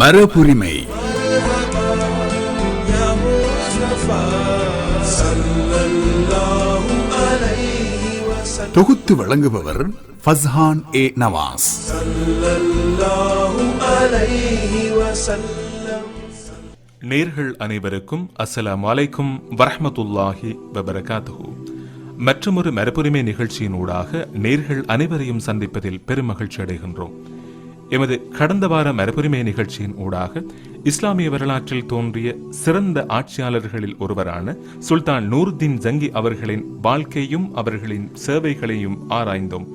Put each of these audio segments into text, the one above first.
மரபுரிமை தொகுத்து வழங்குபவர் ஃபஸ்ஹான் ஏ நவாஸ். நேர்கள் அனைவருக்கும் அஸ்ஸலாம் வலைக்கும் வரஹமத்துல்லாஹி வபரகாத்து மற்றொரு மரபுரிமை நிகழ்ச்சியினூடாக நேர்கள் அனைவரையும் சந்திப்பதில் பெருமகிழ்ச்சி அடைகின்றோம். எமது கடந்த வார மரபுரிமை நிகழ்ச்சியின் ஊடாக இஸ்லாமிய வரலாற்றில் தோன்றிய சிறந்த ஆட்சியாளர்களில் ஒருவரான சுல்தான் நூருத்தீன் ஜங்கி அவர்களின் வாழ்க்கையும் அவர்களின் சேவைகளையும் ஆராய்ந்தோம்.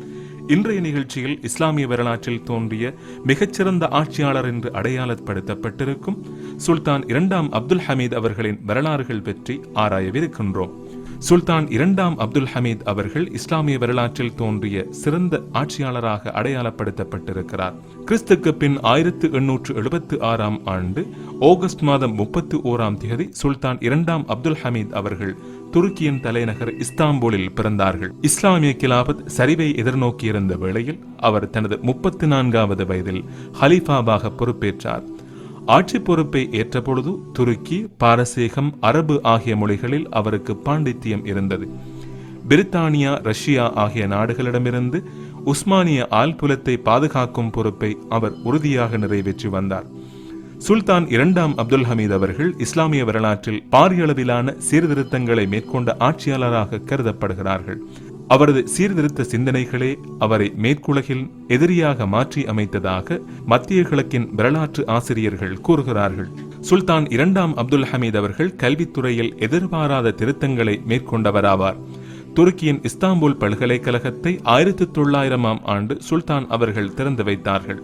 இன்றைய நிகழ்ச்சியில் இஸ்லாமிய வரலாற்றில் தோன்றிய மிகச்சிறந்த ஆட்சியாளர் என்று அடையாளப்படுத்தப்பட்டிருக்கும் சுல்தான் இரண்டாம் அப்துல் ஹமீத் அவர்களின் வரலாறுகள் பற்றி ஆராயவிருக்கின்றோம். சுல்தான் இரண்டாம் அப்துல் ஹமீத் அவர்கள் இஸ்லாமிய வரலாற்றில் தோன்றிய சிறந்த ஆட்சியாளராக அடையாளப்படுத்தப்பட்டிருக்கிறார். கிறிஸ்துக்கு பின் ஆயிரத்து எண்ணூற்று எழுபத்து ஆறாம் ஆண்டு ஆகஸ்ட் மாதம் முப்பத்து ஓராம் தேதி சுல்தான் இரண்டாம் அப்துல் ஹமீத் அவர்கள் துருக்கியின் தலைநகர் இஸ்தாம்பூலில் பிறந்தார்கள். இஸ்லாமிய கிலாபத் சரிவை எதிர்நோக்கியிருந்த வேளையில் அவர் தனது முப்பத்தி நான்காவது வயதில் ஹலீஃபாவாக பொறுப்பேற்றார். ஆட்சி பொறுப்பை ஏற்றபொழுது துருக்கி பாரசீகம் அரபு ஆகிய மொழிகளில் அவருக்கு பாண்டித்தியம் இருந்தது. பிரித்தானியா ரஷ்யா ஆகிய நாடுகளிடமிருந்து உஸ்மானிய ஆழ்புலத்தை பாதுகாக்கும் பொறுப்பை அவர் உறுதியாக நிறைவேற்றி வந்தார். சுல்தான் இரண்டாம் அப்துல் ஹமீத் அவர்கள் இஸ்லாமிய வரலாற்றில் பாரியளவிலான சீர்திருத்தங்களை மேற்கொண்ட ஆட்சியாளராக கருதப்படுகிறார்கள். அவரது சீர்திருத்த சிந்தனைகளே அவரை மேற்குலகில் எதிரியாக மாற்றி அமைத்ததாக மத்திய கிழக்கின் வரலாற்று ஆசிரியர்கள் கூறுகிறார்கள். சுல்தான் இரண்டாம் அப்துல் ஹமீத் அவர்கள் கல்வித்துறையில் எதிர்பாராத திருத்தங்களை மேற்கொண்டவராவார். துருக்கியின் இஸ்தாம்புல் பல்கலைக்கழகத்தை ஆயிரத்தி தொள்ளாயிரமாம் ஆண்டு சுல்தான் அவர்கள் திறந்து வைத்தார்கள்.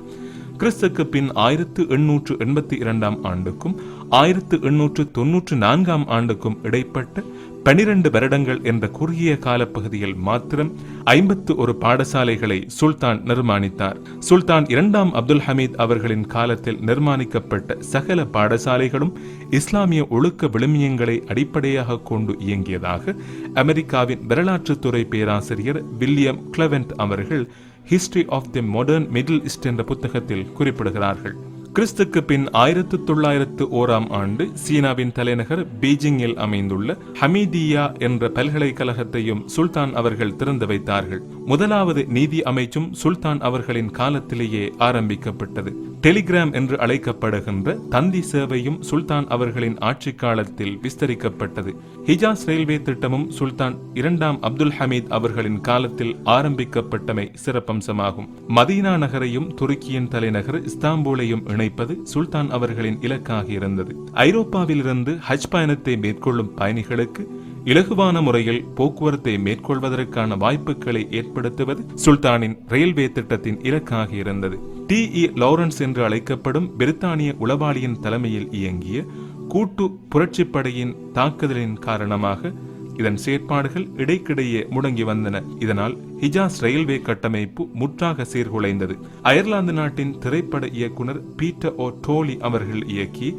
கிறிஸ்துக்கு பின் ஆயிரத்து எண்ணூற்று எண்பத்தி இரண்டாம் ஆண்டுக்கும் ஆயிரத்து எண்ணூற்று தொன்னூற்று நான்காம் ஆண்டுக்கும் இடைப்பட்ட பனிரெண்டு வருடங்கள் என்ற குறுகிய காலப்பகுதியில் மாத்திரம் ஐம்பத்து ஒரு பாடசாலைகளை சுல்தான் நிர்மாணித்தார். சுல்தான் இரண்டாம் அப்துல் ஹமீத் அவர்களின் காலத்தில் நிர்மாணிக்கப்பட்ட சகல பாடசாலைகளும் இஸ்லாமிய ஒழுக்க விழுமியங்களை அடிப்படையாக கொண்டு இயங்கியதாக அமெரிக்காவின் வரலாற்றுத்துறை பேராசிரியர் வில்லியம் கிளவென்ட் அவர்கள் history of the modern Middle East என்ற புத்தகத்தில் குறிப்பிடுகிறார்கள். கிறிஸ்துக்கு பின் ஆயிரத்து தொள்ளாயிரத்து ஓராம் ஆண்டு சீனாவின் தலைநகர் பீஜிங்கில் அமைந்துள்ள ஹமீதியா என்ற பல்கலைக்கழகத்தையும் சுல்தான் அவர்கள் திறந்து வைத்தார்கள். முதலாவது நீதி அமைச்சும் சுல்தான் அவர்களின் காலத்திலேயே ஆரம்பிக்கப்பட்டது. டெலிகிராம் என்று அழைக்கப்படுகின்ற தந்தி சேவையும் சுல்தான் அவர்களின் ஆட்சி காலத்தில் விஸ்தரிக்கப்பட்டது. ஹிஜாஸ் ரயில்வே திட்டமும் சுல்தான் இரண்டாம் அப்துல் ஹமீத் அவர்களின் காலத்தில் ஆரம்பிக்கப்பட்டமை சிறப்பம்சமாகும். மதீனா நகரையும் துருக்கியின் தலைநகர் இஸ்தாம்பூலையும் இணைப்பது சுல்தான் அவர்களின் இலக்காக இருந்தது. ஐரோப்பாவிலிருந்து ஹஜ் பயணத்தை மேற்கொள்ளும் பயணிகளுக்கு இலகுவான முறையில் போக்குவரத்தை மேற்கொள்வதற்கான வாய்ப்புகளை ஏற்படுத்துவது சுல்தானின் ரயில்வே திட்டத்தின் இலக்காக இருந்தது. டி. இ. லாரன்ஸ் என்று அழைக்கப்படும் பிரித்தானிய உளவாளியின் தலைமையில் இயங்கிய கூட்டு புரட்சிப்படையின் தாக்குதலின் காரணமாக இதன் செயற்பாடுகள் இடைக்கிடையே முடங்கி வந்தன. இதனால் ஹிஜாஸ் ரயில்வே கட்டமைப்பு முற்றாக சீர்குலைந்தது. அயர்லாந்து நாட்டின் திரைப்பட இயக்குனர் பீட்டர் ஓ டோலி அவர்கள் இயக்கி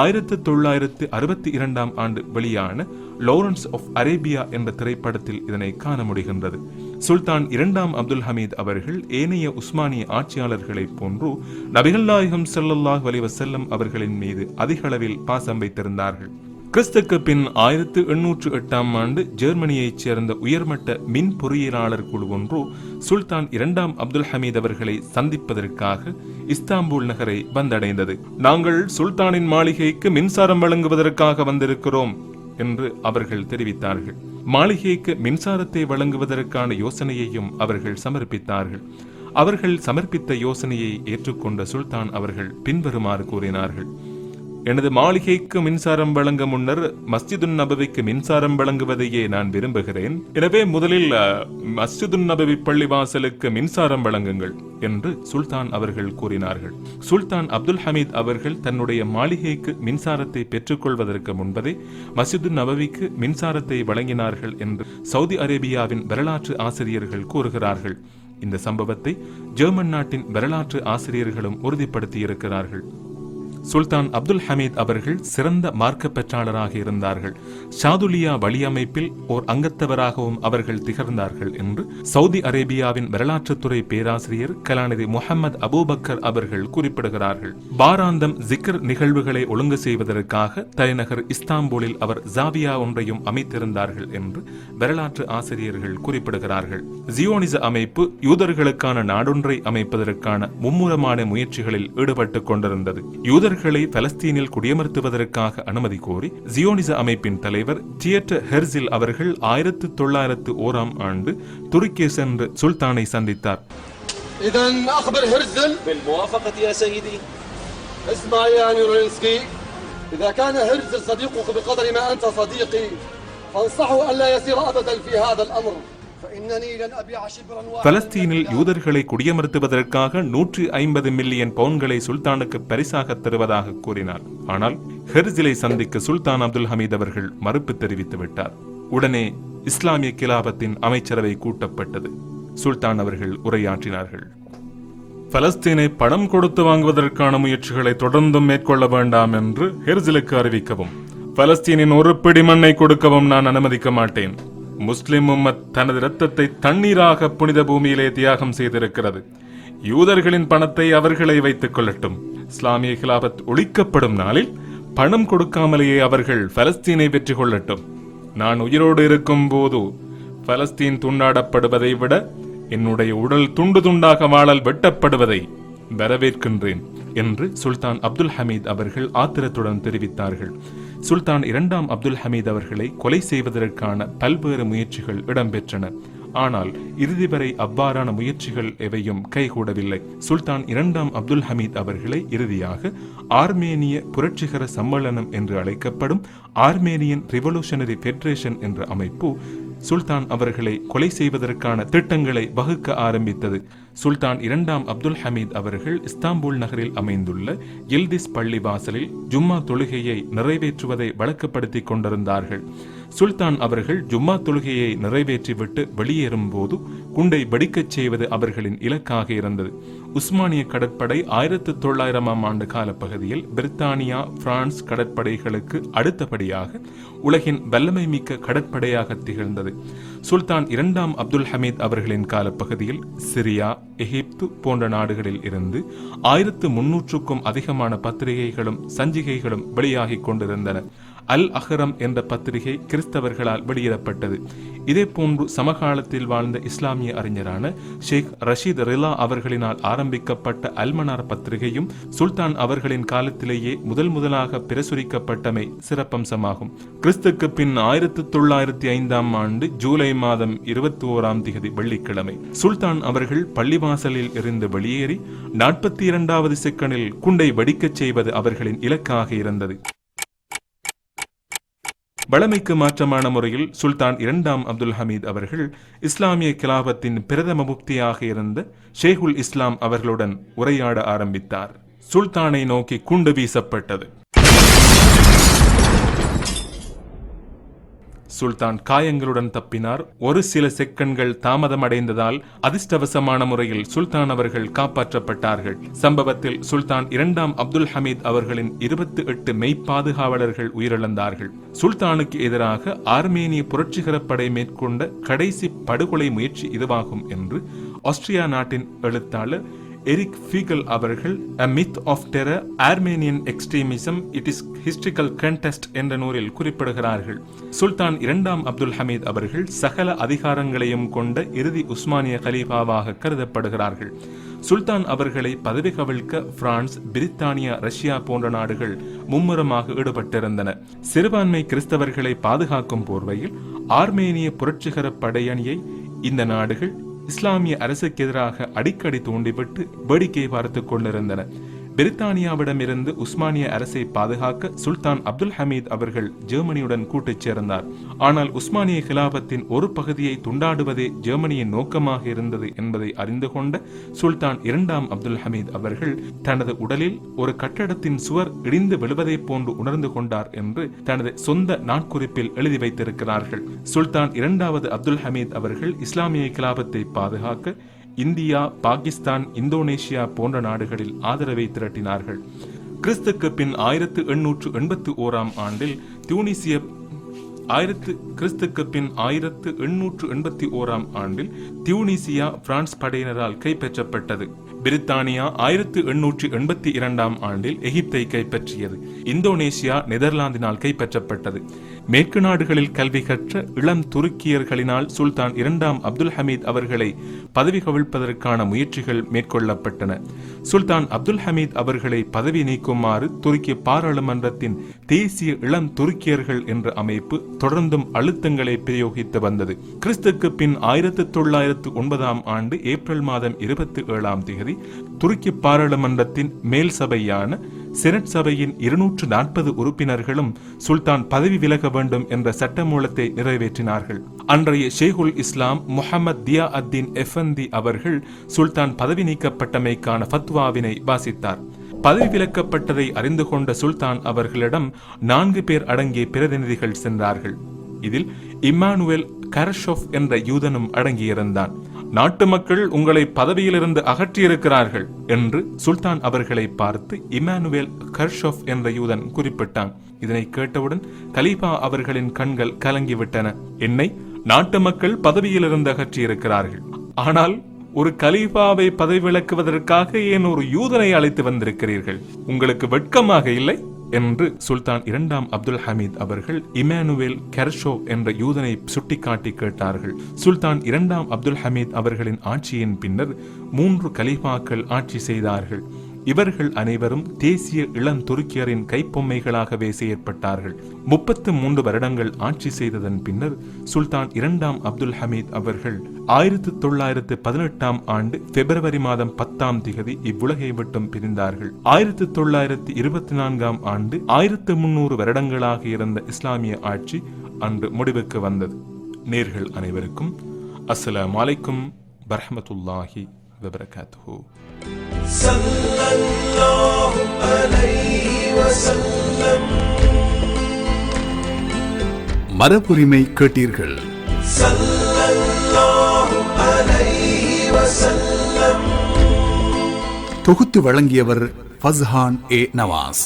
ஆயிரத்தி தொள்ளாயிரத்து அறுபத்தி இரண்டாம் ஆண்டு வெளியான லோரன்ஸ் ஆஃப் அரேபியா என்ற திரைப்படத்தில் இதனை காண முடிகின்றது. சுல்தான் இரண்டாம் அப்துல் ஹமீத் அவர்கள் ஏனைய உஸ்மானிய ஆட்சியாளர்களைப் போன்று நபிகள் நாயகம் செல்லல்லாஹ் வலிவசல்லம் அவர்களின் மீது அதிக அளவில் பாசம் வைத்திருந்தார்கள். கிறிஸ்துக்கு பின் ஆயிரத்து எண்ணூற்று எட்டாம் ஆண்டு ஜெர்மனியைச் சேர்ந்த உயர்மட்ட மின் பொறியியலாளர் குழு ஒன்று சுல்தான் இரண்டாம் அப்துல் ஹமீத் அவர்களை சந்திப்பதற்காக இஸ்தாம்பூல் நகரை வந்தடைந்தது. நாங்கள் சுல்தானின் மாளிகைக்கு மின்சாரம் வழங்குவதற்காக வந்திருக்கிறோம் என்று அவர்கள் தெரிவித்தார்கள். மாளிகைக்கு மின்சாரத்தை வழங்குவதற்கான யோசனையையும் அவர்கள் சமர்ப்பித்தார்கள். அவர்கள் சமர்ப்பித்த யோசனையை ஏற்றுக்கொண்ட சுல்தான் அவர்கள் பின்வருமாறு கூறினார்கள். எனது மாளிகைக்கு மின்சாரம் வழங்க முன்னர் மஸ்ஜிதுன் நபவிக்கு மின்சாரம் வழங்குவதையே நான் விரும்புகிறேன். எனவே முதலில் மஸ்ஜிதுன் நபவி பள்ளிவாசலுக்கு மின்சாரம் வழங்குங்கள் என்று சுல்தான் அவர்கள் கூறினார்கள். சுல்தான் அப்துல் ஹமீத் அவர்கள் தன்னுடைய மாளிகைக்கு மின்சாரத்தை பெற்றுக்கொள்வதற்கு முன்பதே மஸ்ஜிதுன் நபவிக்கு மின்சாரத்தை வழங்கினார்கள் என்று சவுதி அரேபியாவின் வரலாற்று ஆசிரியர்கள் கூறுகிறார்கள். இந்த சம்பவத்தை ஜெர்மன் நாட்டின் வரலாற்று ஆசிரியர்களும் உறுதிப்படுத்தியிருக்கிறார்கள். சுல்தான் அப்துல் ஹமீத் அவர்கள் சிறந்த மார்க்க பெற்றாளராக இருந்தார்கள். ஷாதுலியா வழியமைப்பில் ஓர் அங்கத்தவராகவும் அவர்கள் திகழ்ந்தார்கள் என்று சவுதி அரேபியாவின் வரலாற்றுத்துறை பேராசிரியர் கலாநிதி முகமது அபூபக்கர் அவர்கள் குறிப்பிடுகிறார்கள். பாராந்தம் ஜிக்கர் நிகழ்வுகளை ஒழுங்கு செய்வதற்காக தலைநகர் இஸ்தாம்பூலில் அவர் ஜாவியா ஒன்றையும் அமைத்திருந்தார்கள் என்று வரலாற்று ஆசிரியர்கள் குறிப்பிடுகிறார்கள். ஜியோனிச அமைப்பு யூதர்களுக்கான நாடொன்றை அமைப்பதற்கான மும்முரமான முயற்சிகளில் ஈடுபட்டுக் கொண்டிருந்தது. யூதர் யூதர்களை பலஸ்தீனில் குடியமர்த்துவதற்காக அனுமதி கோரி ஜியோனிச அமைப்பின் தலைவர் தியேட்டர் ஹெர்சில் அவர்கள் ஆயிரத்து தொள்ளாயிரத்து ஓராம் ஆண்டு துருக்கிய சென்று சுல்தானை சந்தித்தார் إذا أخبر هرزل بالموافقة يا سيدي اسمع يا نيرونسكي إذا كان هرزل صديقك بقدر ما أنت صديقي فانصحه ألا يسير أبدا في هذا الأمر பலஸ்தீனில் யூதர்களை குடியமர்த்துவதற்காக நூற்றி ஐம்பது மில்லியன் பவுன்களை சுல்தானுக்கு பரிசாக தருவதாக கூறினார். ஆனால் ஹெர்சிலை சந்திக்க சுல்தான் அப்துல் ஹமீத் அவர்கள் மறுப்பு தெரிவித்து விட்டார். உடனே இஸ்லாமிய கிலாபத்தின் அமைச்சரவை கூட்டப்பட்டது. சுல்தான் அவர்கள் உரையாற்றினார்கள். பலஸ்தீனை பணம் கொடுத்து வாங்குவதற்கான முயற்சிகளை தொடர்ந்தும் மேற்கொள்ள வேண்டாம் என்று ஹெர்ஜிலுக்கு அறிவிக்கவும் பலஸ்தீனின் ஒரு பிடி மண்ணை கொடுக்கவும் நான் அனுமதிக்க மாட்டேன். முஸ்லிம் உம்மத் தனது இரத்தத்தை தண்ணீராக புனித பூமியிலே தியாகம் செய்திருக்கிறது. யூதர்களின் பணத்தை அவர்களை வைத்துக் கொள்ளட்டும். இஸ்லாமிய கிலாபத் ஒழிக்கப்படும் நாளில் பணம் கொடுக்காமலேயே அவர்கள் பலஸ்தீனை பெற்றுக் கொள்ளட்டும். நான் உயிரோடு இருக்கும் போது பலஸ்தீன் துண்டாடப்படுவதை விட என்னுடைய உடல் துண்டு துண்டாக வாழல் வெட்டப்படுவதை வரவேற்கின்றேன் என்று சுல்தான் அப்துல் ஹமீத் அவர்கள் ஆத்திரத்துடன் தெரிவித்தார்கள். சுல்தான் இரண்டாம் அப்துல் ஹமீத் அவர்களை கொலை செய்வதற்கான பல்வேறு முயற்சிகள் இடம்பெற்றன. ஆனால் இறுதி வரை அவ்வாறான முயற்சிகள் எவையும் கைகூடவில்லை. சுல்தான் இரண்டாம் அப்துல் ஹமீத் அவர்களை இறுதியாக ஆர்மேனிய புரட்சிகர சம்மேளனம் என்று அழைக்கப்படும் ஆர்மேனியன் ரிவல்யூஷனரி ஃபெடரேஷன் என்ற அமைப்பு சுல்தான் அவர்களை கொலை செய்வதற்கான திட்டங்களை வகுக்க ஆரம்பித்தது. சுல்தான் இரண்டாம் அப்துல் ஹமீத் அவர்கள் இஸ்தாம்பூல் நகரில் அமைந்துள்ள எல்திஸ் பள்ளி வாசலில் ஜும்மா தொழுகையை நிறைவேற்றுவதை வழக்கப்படுத்திக் கொண்டிருந்தார்கள். சுல்தான் அவர்கள் ஜும்மா தொழுகையை நிறைவேற்றிவிட்டு வெளியேறும் போது குண்டை வெடிக்கச் செய்வது அவர்களின் இலக்காக இருந்தது. உஸ்மானிய கடற்படை ஆயிரத்து தொள்ளாயிரமாம் ஆண்டு கால பகுதியில் பிரித்தானியா பிரான்ஸ் கடற்படைகளுக்கு அடுத்தபடியாக உலகின் வல்லமை மிக்க கடற்படையாக திகழ்ந்தது. சுல்தான் இரண்டாம் அப்துல் ஹமீத் அவர்களின் காலப்பகுதியில் சிரியா எகிப்து போன்ற நாடுகளில் இருந்து ஆயிரத்து முன்னூற்றுக்கும் அதிகமான பத்திரிகைகளும் சஞ்சிகைகளும் வெளியாகிக் கொண்டிருந்தன. அல் அஹரம் என்ற பத்திரிகை கிறிஸ்தவர்களால் வெளியிடப்பட்டது. இதே போன்று சமகாலத்தில் வாழ்ந்த இஸ்லாமிய அறிஞரான ஷேக் ரஷீத் ரிலா அவர்களினால் ஆரம்பிக்கப்பட்ட அல்மனார் பத்திரிகையும் சுல்தான் அவர்களின் காலத்திலேயே முதல் முதலாக பிரசுரிக்கப்பட்டமை சிறப்பம்சமாகும். கிறிஸ்துக்கு பின் ஆயிரத்தி தொள்ளாயிரத்தி ஐந்தாம் ஆண்டு ஜூலை மாதம் இருபத்தி ஓராம் திகதி வெள்ளிக்கிழமை சுல்தான் அவர்கள் பள்ளிவாசலில் இருந்து வெளியேறி நாற்பத்தி இரண்டாவது செக்கனில் குண்டை வெடிக்கச் செய்வது அவர்களின் இலக்காக இருந்தது. வளமைக்கு மாற்றமான முறையில் சுல்தான் இரண்டாம் அப்துல் ஹமீத் அவர்கள் இஸ்லாமிய கிலாபத்தின் பிரதம முக்தியாக இருந்த ஷேகுல் இஸ்லாம் அவர்களுடன் உரையாட ஆரம்பித்தார். சுல்தானை நோக்கி குண்டு வீசப்பட்டது. சுல்தான் காயங்களுடன் தப்பினார். ஒரு சில செகண்ட்கள் தாமதமடைந்ததால் அதிர்ஷ்டவசமான முறையில் சுல்தான் அவர்கள் காப்பாற்றப்பட்டார்கள். சம்பவத்தில் சுல்தான் இரண்டாம் அப்துல் ஹமீத் அவர்களின் இருபத்தி எட்டு மெய்ப்பாதுகாவலர்கள் உயிரிழந்தார்கள். சுல்தானுக்கு எதிராக ஆர்மேனிய புரட்சிகர படை மேற்கொண்ட கடைசி படுகொலை முயற்சி இதுவாகும் என்று ஆஸ்திரியா நாட்டின் எழுத்தாளர் எரிக் ஃபீகல் அவர்கள் a myth of terror Armenian extremism it is Historical context என்ற நூலில் குறிப்பிடுகிறார்கள். சுல்தான் இரண்டாம் அப்துல் ஹமீத் அவர்கள் சகல அதிகாரங்களையும் கொண்ட இறுதி உஸ்மானிய கலீஃபாவாக கருதப்படுகிறார்கள். சுல்தான் அவர்களை பதவி கவிழ்க்க பிரான்ஸ் பிரித்தானியா ரஷ்யா போன்ற நாடுகள் மும்முரமாக ஈடுபட்டிருந்தன. சிறுபான்மை கிறிஸ்தவர்களை பாதுகாக்கும் போர்வையில் ஆர்மேனிய புரட்சிகர படையணியை இந்த நாடுகள் இஸ்லாமிய அரசுக்கு எதிராக அடிக்கடி தூண்டிவிட்டு வேடிக்கை பார்த்துக் கொண்டிருந்தனர். பிரித்தானியாவிடமிருந்து உஸ்மானிய அரசை பாதுகாக்க சுல்தான் அப்துல் ஹமீத் அவர்கள் ஜெர்மனியுடன் கூட்டுச் சேர்ந்தார். ஆனால் உஸ்மானிய கிலாபத்தின் ஒரு பகுதியை துண்டாடுவதே ஜெர்மனியின் நோக்கமாக இருந்தது என்பதை அறிந்து கொண்ட சுல்தான் இரண்டாம் அப்துல் ஹமீத் அவர்கள் தனது உடலில் ஒரு கட்டடத்தின் சுவர் இடிந்து விழுவதைப் போன்று உணர்ந்து கொண்டார் என்று தனது சொந்த நாட்குறிப்பில் எழுதி வைத்திருக்கிறார்கள். சுல்தான் இரண்டாவது அப்துல் ஹமீத் அவர்கள் இஸ்லாமிய கிலாபத்தை பாதுகாக்க இந்தியா பாகிஸ்தான் இந்தோனேஷியா போன்ற நாடுகளில் ஆதரவை திரட்டினார்கள். கிறிஸ்துக்கு பின் ஆயிரத்து எண்ணூற்று எண்பத்தி ஓராம் ஆண்டில் தியூனிசிய ஆயிரத்து கிறிஸ்துக்கு பின் ஆயிரத்து எண்ணூற்று எண்பத்தி ஓராம் ஆண்டில் தியூனிசியா பிரான்ஸ் படையினரால் கைப்பற்றப்பட்டது. பிரித்தானியா ஆயிரத்து எண்ணூற்று எண்பத்தி இரண்டாம் ஆண்டில் எகிப்தை கைப்பற்றியது. இந்தோனேசியா நெதர்லாந்தினால் கைப்பற்றப்பட்டது. மேற்கு நாடுகளில் கல்வி கற்ற இளம் துருக்கியர்களினால் சுல்தான் இரண்டாம் அப்துல் ஹமீத் அவர்களை பதவி கவிழ்ப்பதற்கான முயற்சிகள் மேற்கொள்ளப்பட்டன. சுல்தான் அப்துல் ஹமீத் அவர்களை பதவி நீக்குமாறு துருக்கிய பாராளுமன்றத்தின் தேசிய இளம் துருக்கியர்கள் என்ற அமைப்பு தொடர்ந்தும் அழுத்தங்களை பிரயோகித்து வந்தது. கிறிஸ்துக்கு பின் ஆயிரத்தி தொள்ளாயிரத்து ஒன்பதாம் ஆண்டு ஏப்ரல் மாதம் இருபத்தி ஏழாம் தேதி துருக்கி பாராளுமன்றத்தின் மேல் சபையான செனட் சபையின் இருநூற்று நாற்பது உறுப்பினர்களும் சுல்தான் பதவி விலக வேண்டும் என்ற சட்டமூலத்தை நிறைவேற்றினார்கள். அன்றைய ஷேகுல் இஸ்லாம் முஹம்மத் தியா அத்தீன் எஃபந்தி அவர்கள் சுல்தான் பதவி நீக்கப்பட்டமைக்கான ஃபத்வாவினை வாசித்தார். பதவி விலக்கப்பட்டதை அறிந்து கொண்ட சுல்தான் அவர்களிடம் நான்கு பேர் அடங்கிய பிரதிநிதிகள் சென்றார்கள். இதில் இம்மானுவேல் கரஷோஃப் என்ற யூதனும் அடங்கியிருந்தான். நாட்டு மக்கள் உங்களை பதவியிலிருந்து அகற்றியிருக்கிறார்கள் என்று சுல்தான் அவர்களை பார்த்து இமானுவேல் கர்ஷோப் என்ற யூதன் குறிப்பிட்டான். இதனை கேட்டவுடன் கலீபா அவர்களின் கண்கள் கலங்கிவிட்டன. என்னை நாட்டு மக்கள் பதவியிலிருந்து அகற்றியிருக்கிறார்கள். ஆனால் ஒரு கலீஃபாவை பதவி விலக்குவதற்காக ஏன் ஒரு யூதனை அழைத்து வந்திருக்கிறீர்கள்? உங்களுக்கு வெட்கமாக இல்லை? என்று சுல்தான் இரண்டாம் அப்துல் ஹமீத் அவர்கள் இமானுவேல் கெர்ஷோ என்ற யூதனை சுட்டிக்காட்டி கேட்டார்கள். சுல்தான் இரண்டாம் அப்துல் ஹமீத் அவர்களின் ஆட்சியின் பின்னர் மூன்று கலீஃபாக்கள் ஆட்சி செய்தார்கள். இவர்கள் அனைவரும் தேசிய இளம் துருக்கியரின் கைப்பொம்மைகளாகவே செயற்பட்டார்கள். முப்பத்து மூன்று வருடங்கள் ஆட்சி செய்ததன் பின்னர் சுல்தான் இரண்டாம் அப்துல் ஹமீத் அவர்கள் ஆயிரத்தி தொள்ளாயிரத்து பதினெட்டாம் ஆண்டு பிப்ரவரி மாதம் பத்தாம் திகதி இவ்வுலகை விட்டும் பிரிந்தார்கள். ஆயிரத்தி தொள்ளாயிரத்தி இருபத்தி நான்காம் ஆண்டு ஆயிரத்து முன்னூறு வருடங்களாக இருந்த இஸ்லாமிய ஆட்சி அன்று முடிவுக்கு வந்தது. நேர்கள் அனைவருக்கும் அஸ்ஸலாமு அலைக்கும் வரஹ்மத்துல்லாஹி வபரகாத்துஹு. صلى الله عليه وسلم மரபுரிமை கேட்டீர்கள் صلى الله عليه وسلم தொகுத்து வழங்கியவர் ஃபஸ்ஹான் ஏ நவாஸ்